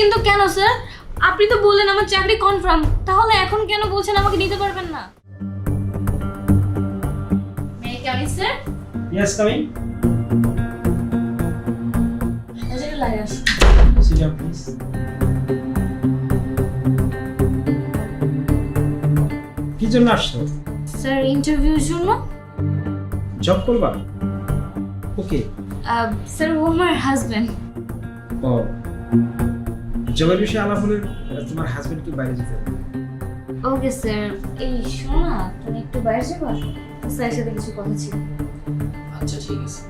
কিন্তু কেন স্যার আপনি তো বললেন আমার চাকরি কনফার্ম তাহলে এখন কেন বলছেন আমাকে নিতে পারবেন না? Sit down, please. কি জন্য আসছো? স্যার ইন্টারভিউর জন্য? জব করবা? ওকে স্যার ও আমার হাজবেন্ড ও। জবের বিষয়ে আলাপ হলে তোমার হাজবেন্ড কি বাইরে যেতে ওকে স্যার এই শোনা তুমি একটু বাইরে যাবা? স্যারের সাথে কিছু কথা ছিল। আচ্ছা ঠিক আছে।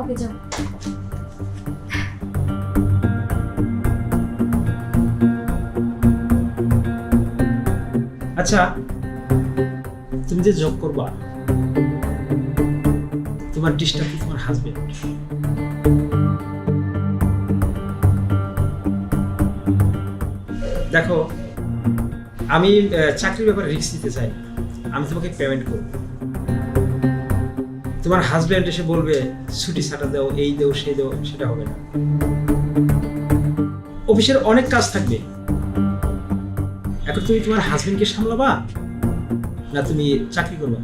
ওকে যাও। আচ্ছা তুমি যে জব করবা তোমার ডিস্টার্ব তোমার হাজবেন্ড দেখো আমি চাকরির ব্যাপারে রিস্ক নিতে চাই আমি তোমাকে পেমেন্ট করব। তোমার হাজবেন্ড এসে বলবে ছুটি ছাটা দাও এই দেও সেই দেও সেটা হবে না। অফিসের অনেক কাজ থাকবে। এখন তুমি তোমার হাজবেন্ডকে সামলাবা না তুমি চাকরি করবা?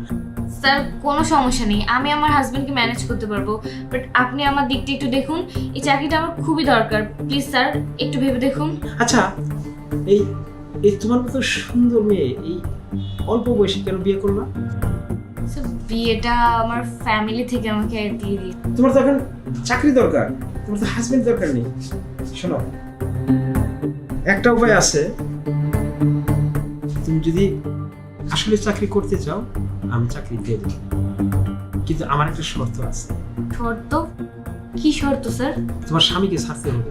স্যার কোনো সমস্যা নেই। আমি আমার হাজবেন্ডকে ম্যানেজ করতে পারব। বাট আপনি আমার দিকটা একটু দেখুন। এই চাকরিটা আমার খুবই দরকার। প্লিজ স্যার একটু ভেবে দেখুন। আচ্ছা এই এই তোমার মতো সুন্দর মেয়ে এই অল্প বয়সে কেন বিয়ে করলা? বিয়েটা আমার ফ্যামিলি থেকে আমাকে দিয়ে দিই তোমার তো এখন চাকরি দরকার তোমার তো হাজবেন্ড দরকার নেই। শোনো একটা উপায় আছে। তুমি যদি আসলে চাকরি করতে চাও আমি চাকরি দিয়ে দেবো। কিন্তু আমার একটা শর্ত আছে। শর্ত? কি শর্ত স্যার তোমার স্বামীকে ছাড়তে হবে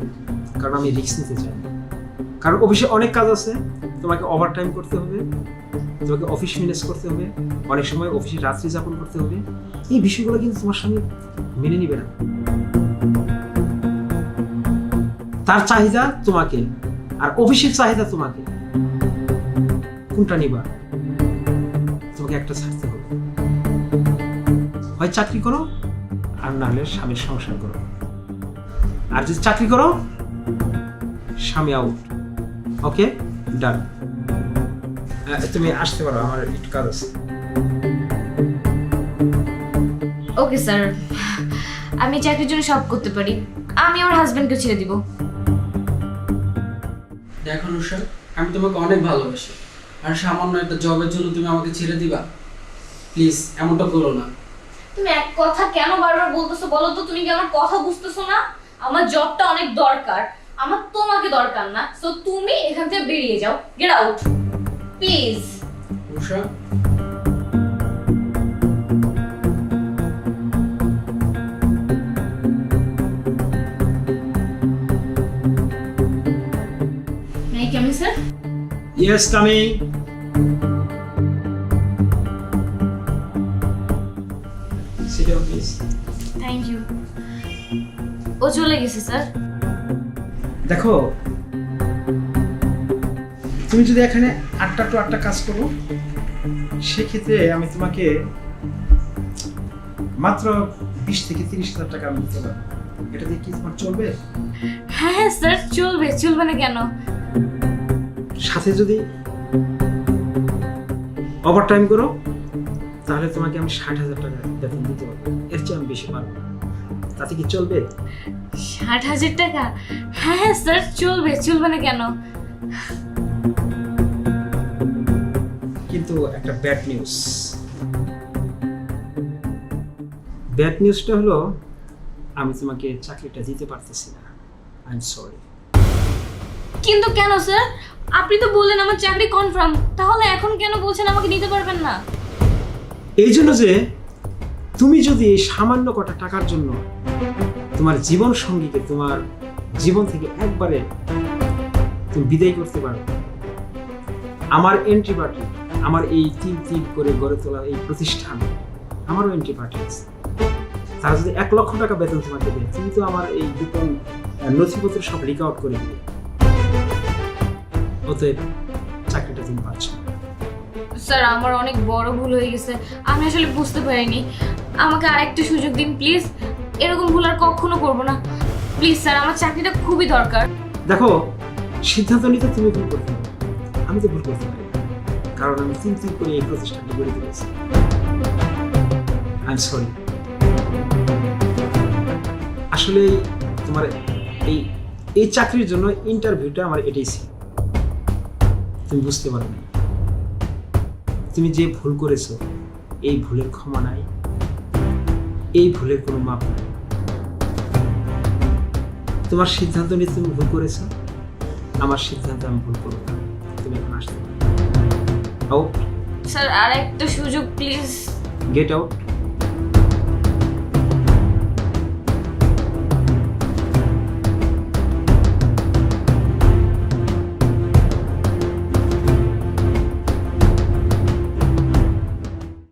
কারণ আমি রিস্ক নিতে চাই। কারণ অফিসে অনেক কাজ আছে, তোমাকে ওভার টাইম করতে হবে, তোমাকে অফিস ম্যানেজ করতে হবে, অনেক সময় অফিসে রাত্রি যাপন করতে হবে। এই বিষয়গুলো কিন্তু তোমার স্বামী মেনে নিবে না। তার চাহিদা তোমাকে, আর অফিসের চাহিদা তোমাকে। কোনটা নিবা? তোমাকে একটা ছাড়তে হবে। হয় চাকরি করো, আর না হলে স্বামীর সংসার করো। আর যদি চাকরি করো, স্বামী আউট ওকে ডান তুমি আসতে পারো আমার একটু কাজ আছে। ওকে স্যার আমি চাকরির জন্য সব করতে পারি। আমি আমার হাজবেন্ডকে ছেড়ে দিব। দেখো নুসা আমি তোমাকে অনেক ভালোবাসি। আর সামান্য একটা জবের জন্য তুমি আমাকে ছেড়ে দিবা। প্লিজ এমনটা করো না। তুমি এক কথা কেন বারবার বলতেছো বলো তো? তুমি কি আমার কথা বুঝতেছো না? আমার জবটা অনেক দরকার। আমার তোমাকে দরকার না। সো তুমি এখান থেকে বেরিয়ে যাও। Get out please come sir yes coming sit down please thank you ও চলে গেছে স্যার দেখো তুমি যদি এখানে আটটা টু আটটা কাজ করো সেক্ষেত্রে আমি তোমাকে মাত্র বিশ থেকে তিরিশ হাজার টাকা আমি দিতে পারব। এটা দিয়ে কি তোমার চলবে? হ্যাঁ হ্যাঁ স্যার চলবে। চলবে না কেন? সাথে যদি ওভার টাইম করো তাহলে তোমাকে আমি ষাট হাজার টাকা বেতন দিতে পারব। এর চেয়ে আমি বেশি পারব। তাতে কি চলবে? ষাট হাজার টাকা? হ্যাঁ হ্যাঁ স্যার চলবে চলবে না কেন? কিন্তু একটা ব্যাড নিউজ ব্যাড নিউজটা হলো আমি তোমাকে চাকরিটা দিতে পারতেছি না। আই এম সরি কিন্তু কেন স্যার আপনি তো বললেন আমার চাকরি কনফার্ম তাহলে এখন কেন বলছেন আমাকে নিতে পারবেন না? এই জন্য যে তুমি যদি এই সামান্য কটা টাকার জন্য তোমার জীবন সঙ্গীকে তোমার জীবন থেকে একবারে তুমি বিদায় করতে পারো। আমার এন্ট্রি পার্টি আমার এই তিল তিল করে গড়ে তোলা এই প্রতিষ্ঠান আমারও এন্ট্রি পার্টি আছে। তারা যদি এক লক্ষ টাকা বেতন তোমাকে দেয় তুমি তো আমার এই আহ, নথিপত্র সব লিক আউট করে দিবে। অতএব চাকরিটা তুমি পাচ্ছ স্যার আমার অনেক বড় ভুল হয়ে গেছে। আমি আসলে বুঝতে পারিনি। আমাকে আরেকটা সুযোগ দিন প্লিজ এরকম ভুল আর কখনো করব না। প্লিজ স্যার আমার চাকরিটা খুবই দরকার। দেখো, সিদ্ধান্ত নিতে তুমি ভুল করতে আমি তো ভুল করতে পারি কারণ আমি তিন তিন করে এই প্রতিষ্ঠানটা গড়ে তুলেছি। আই এম সরি আসলে তোমার এই এই চাকরির জন্য ইন্টারভিউটা আমার এটাই ছিল। তুমি বুঝতে পারো তুমি যে ভুল করেছ, এই ভুলের ক্ষমা নাই। এই ভুলের কোনো মাপ নাই। তোমার সিদ্ধান্ত নিয়ে তুমি ভুল করেছ? আমার সিদ্ধান্ত আমি ভুল করব না। তুমি এখন আসতে পারো। আউট স্যার আর একটা সুযোগ প্লিজ গেট আউট